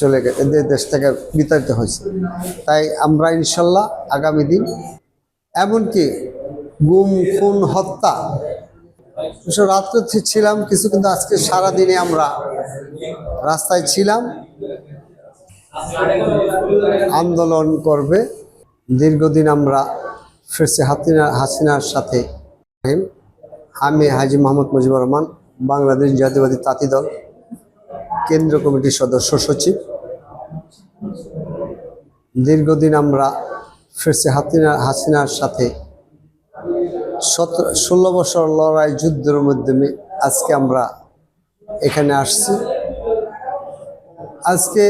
চলে গেছে দেশ থেকে বিতাড়িত হয়েছে। তাই আমরা ইনশাল্লাহ আগামী দিন এমনকি গুম, খুন, হত্যা রাত্রে ছিলাম, কিছু কিন্তু আজকে সারাদিনে আমরা রাস্তায় ছিলাম। আন্দোলন করবে। দীর্ঘদিন আমরা ফেরসে হাসিনা হাসিনার সাথে আমি হাজি মোহাম্মদ মুজিবুর রহমান, বাংলাদেশ জাতীয়বাদী তাঁতি দল কেন্দ্র কমিটির সদস্য সচিব। দীর্ঘদিন আমরা ফেরসে হাসিনা হাসিনার সাথে সতেরো ষোলো বছর লড়াই যুদ্ধের মাধ্যমে আজকে আমরা এখানে আসছি। আজকে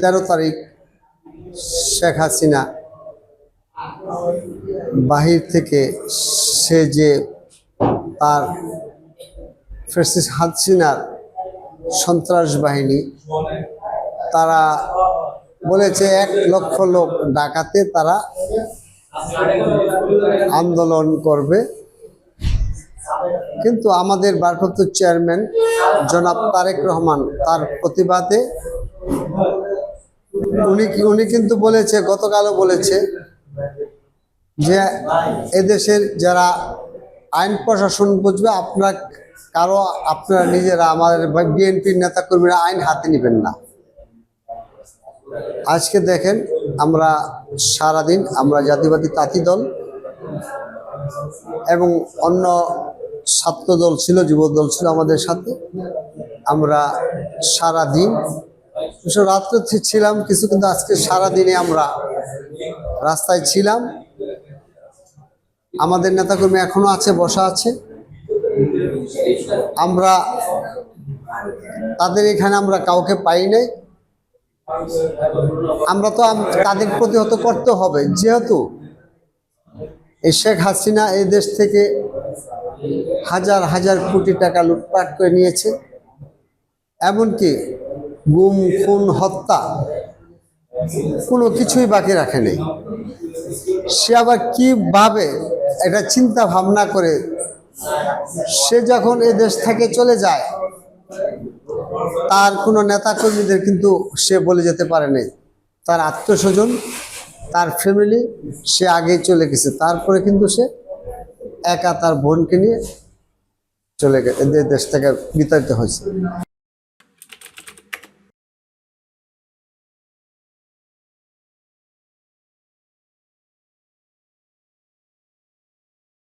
তেরো তারিখ শেখ হাসিনা বাহির থেকে সে যে তার ফেসিস হাসিনার সন্ত্রাস বাহিনী, তারা বলেছে, এক লক্ষ লোক ডাকাতে তারা আন্দোলন করবে। কিন্তু আমাদের ভারপ্রাপ্ত চেয়ারম্যান জনাব তারেক রহমান তার প্রতিবাদে উনি উনি কিন্তু বলেছে, গতকালও বলেছে যে এদেশের যারা আইন প্রশাসন বুঝবে, আপনার কারও, আপনারা নিজেরা, আমাদের বিএনপির নেতা কর্মীরা আইন হাতে নেবেন না। আজকে দেখেন আমরা সারাদিন আমরা জাতীয়বাদী তাঁতি দল এবং অন্য ছাত্র দল ছিল, যুব দল ছিল আমাদের সাথে। আমরা সারা দিন রাত্রে ছিলাম, কিছু কিন্তু আজকে সারা দিনে আমরা রাস্তায় ছিলাম। আমাদের নেতাকর্মী এখনও আছে, বসা আছে। আমরা, তাদের এখানে আমরা কাউকে পাই নাই। আমরা তো তাদের প্রতিহত করতে হবে, যেহেতু এই শেখ হাসিনা এই দেশ থেকে হাজার হাজার কোটি টাকা লুটপাট করে নিয়েছে, এমনকি গুম, খুন, হত্যা, কোনো কিছুই বাকি রাখে নেই। সে আবার কীভাবে এটা চিন্তা ভাবনা করে সে যখন এ দেশ থেকে চলে যায় তার কোনো নেতাকর্মীদের কিন্তু সে বলে যেতে পারে নাই। তার আত্মস্বজন তার ফ্যামিলি সে আগেই চলে গেছে। তারপরে কিন্তু সে একা তার বোনকে নিয়ে চলে গেছে দেশ থেকে বিতাড়িত হয়েছে।